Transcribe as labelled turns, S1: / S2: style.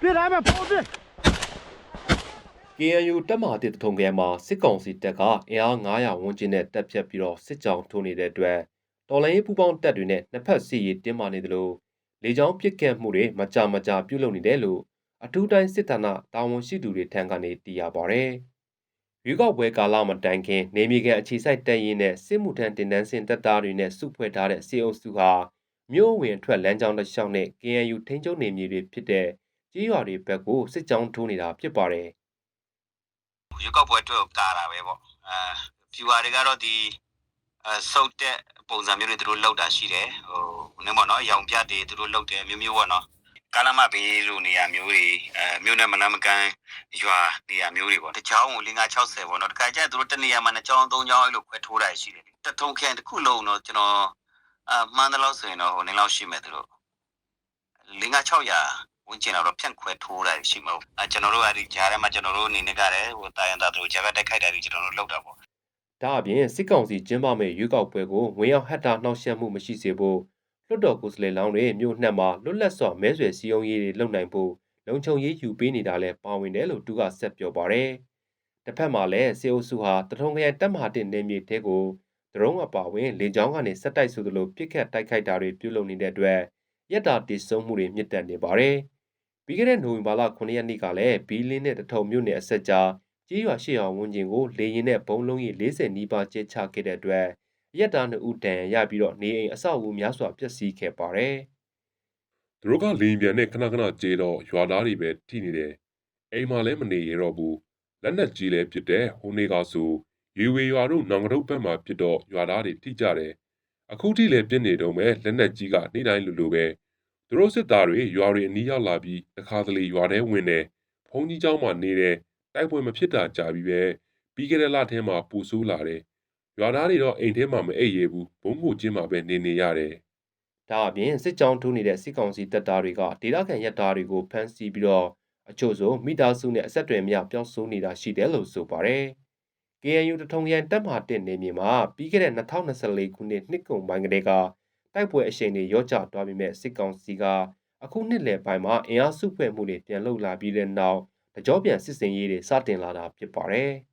S1: 别来呗，跑别。
S2: KNU တပ်မဟာတစ်တထုံခရိုင်မှာစစ်ကောင်စီတပ်ကအင်အား900ဝန်းကျင်နဲ့တပ်ဖြတ်ပြီးတော့စစ်ကြောင်းထိုးနေတဲ့အတွက်တော်လိုင်းရေးပူးပေါင်းတပ်တွေနဲ့နှစ်ဖက်စစ်ရေးတင်းမာနေသလိုလေကြောင်းပစ်ခတ်မှုတွေမကြာမကြာပြုလုပ်နေတယ်လို့အထူးတိုင်းစစ်ဌာနတာဝန်ရှိသူတွေထံကနေသိရပါဗျ။ရွေးကောက်ပွဲကာလမှာတိုင်ခင်နေမြေကန်အခြေစိုက်တပ်ရင်းနဲ့စစ်မှုထမ်းတင်တန်းစင်တပ်သားတွေနဲ့စုဖွဲ့ထားတဲ့စေအုပ်စုဟာမြို့ဝင်အထွက်လမ်းကြောင်းတစ်လျှောက်နဲ့ KNU ထိန်းချုပ်နေမြေတွေဖြစ်တဲ့ ကြေးရွာတွေဘက်ကိုစစ်ကြောင်းထိုးနေတာဖြစ်ပါတယ်။
S3: ရွေးကောက်ပွဲအတွက်ကာတာပဲပေါ့အဲဖြူပါတွေကတော့ဒီအဲစုတ်တဲ့ပုံစံမျိုးတွေသူတို့လောက်တာရှိတယ်ဟိုနည်းပေါ့နော်ရောင်ပြတွေသူတို့လောက်တယ်မျိုးမျိုးပေါ့နော်ကာလမဘေးလိုနေရာမျိုးတွေအဲမျိုးနဲ့မလန်းမကန်းရွာနေရာမျိုးတွေပေါ့တချောင်းကို5960ပေါ့နော်တခါကျရင်သူတို့တနေရာမှာနှစ်ချောင်းသုံးချောင်းအဲ့လိုခွဲထိုးတာရှိတယ်တထုံခရိုင်တစ်ခုလုံးတော့ကျွန်တော်အမှန်တယ်လို့ဆိုရင်တော့ဟိုနေလောက်ရှိမယ်သူတို့5900 ဝင်ကျင်တော့ဖြန့်ခွဲထိုးတာရှိမှာအဲကျွန်တော်တို့အဲ့ဒီကြားထဲမှာကျွန်တော်တို့အနေနဲ့ကလည်းဟိုတာယန်တာတို့ဂျာဘတ်တက်ခိုက်တာတွေကျွန်တော်တို့လောက်တာပေါ့
S2: ဒါအပြင်စစ်ကောင်စီကျင်းပမဲ့ရွေးကောက်ပွဲကိုဝင်ရောက်ဟတ်တာနှောက်ယှက်မှုမရှိစေဖို့လွတ်တော်ကိုယ်စားလှယ်လောင်းတွေမြို့နှက်မှာလွတ်လပ်စွာမဲဆွယ်စည်းရုံးရေးတွေလုပ်နိုင်ဖို့လုံခြုံရေးယူပေးနေတာလဲပါဝင်တယ်လို့သူကဆက်ပြောပါတယ်။တစ်ဖက်မှာလည်းစေအုပ်စုဟာတထုံခရိုင်တပ်မဟာတင်နေမြေတဲကိုဒရုန်းအပါဝင်လေကြောင်းကနေစက်တိုက်ဆိုသလိုပြစ်ခတ်တိုက်ခိုက်တာတွေပြုလုပ်နေတဲ့အတွက်ရက်တာတည်ဆုံမှုတွေမြင့်တက်နေပါတယ်။ ပြီးခဲ့တဲ့နိုဝင်ဘာလ9ရက်နေ့ကလည်းဘီလင်းနဲ့တထုံမြို့နယ်အဆက်ကြားကြေးရွာရှေ့အောင်ဝန်းကျင်ကိုလေရင်နဲ့ဘုံလုံးကြီး40နီးပါးကျဲချခဲ့တဲ့အတွက်ရက်တာနှစ်ဦးတန်ရပြီးတော့နေအိမ်အဆောက်အဦများစွာပျက်စီးခဲ့ပါတယ်
S4: သူတို့ကလင်းပြန်နဲ့ခဏခဏကြေတော့ရွာသားတွေပဲထိနေတယ်အိမ်မှာလည်းမနေရတော့ဘူးလက်နက်ကြီးလည်းဖြစ်တယ်ဟိုနေကဆိုရေဝေရွာတို့နောင်ကတုတ်ဘက်မှာဖြစ်တော့ရွာသားတွေထိကြတယ်အခုထိလည်းပြစ်နေတော့မယ်လက်နက်ကြီးကနေ့တိုင်းလိုလိုပဲ သူတို့စစ်သားတွေရွာတွေအနီးရောက်လာပြီးတခါတလေရွာထဲဝင်တယ်ဖုန်ကြီးเจ้าမှာနေတယ်တိုက်ပွဲမဖြစ်တာကြာပြီပဲပြီးခဲ့တဲ့လထဲမှာပူဆိုးလာတယ်ရွာသားတွေတော့အိမ်ထဲမှာမအိပ်ရဘူးဘုံကိုချင်းမှာပဲနေနေရတယ်
S2: ။ဒါအပြင်စစ်ကြောင်းထိုးနေတဲ့စစ်ကောင်စီတပ်သားတွေကဒေသခံရက်သားတွေကိုဖမ်းဆီးပြီးတော့အချို့ဆိုမိသားစုနဲ့အဆက်အသွယ်များပျောက်ဆုံးနေတာရှိတယ်လို့ဆိုပါတယ်။ KNU တထုံရန်တပ်မဟာတင်နေမြေမှာပြီးခဲ့တဲ့2024ခုနှစ်နှစ်ကုန်ပိုင်းကတည်းက တိုက်ပွဲအရှိန်တွေရော့ကျသွားပြီးမဲ့စစ်ကောင်စီကအခုနှစ်လယ်ပိုင်းမှာအင်အားစုဖွဲ့မှုတွေပြန်လှုပ်လာပြီးတဲ့နောက်တကြောပြန်စစ်စင်ရေးတွေစတင်လာတာဖြစ်ပါတယ်။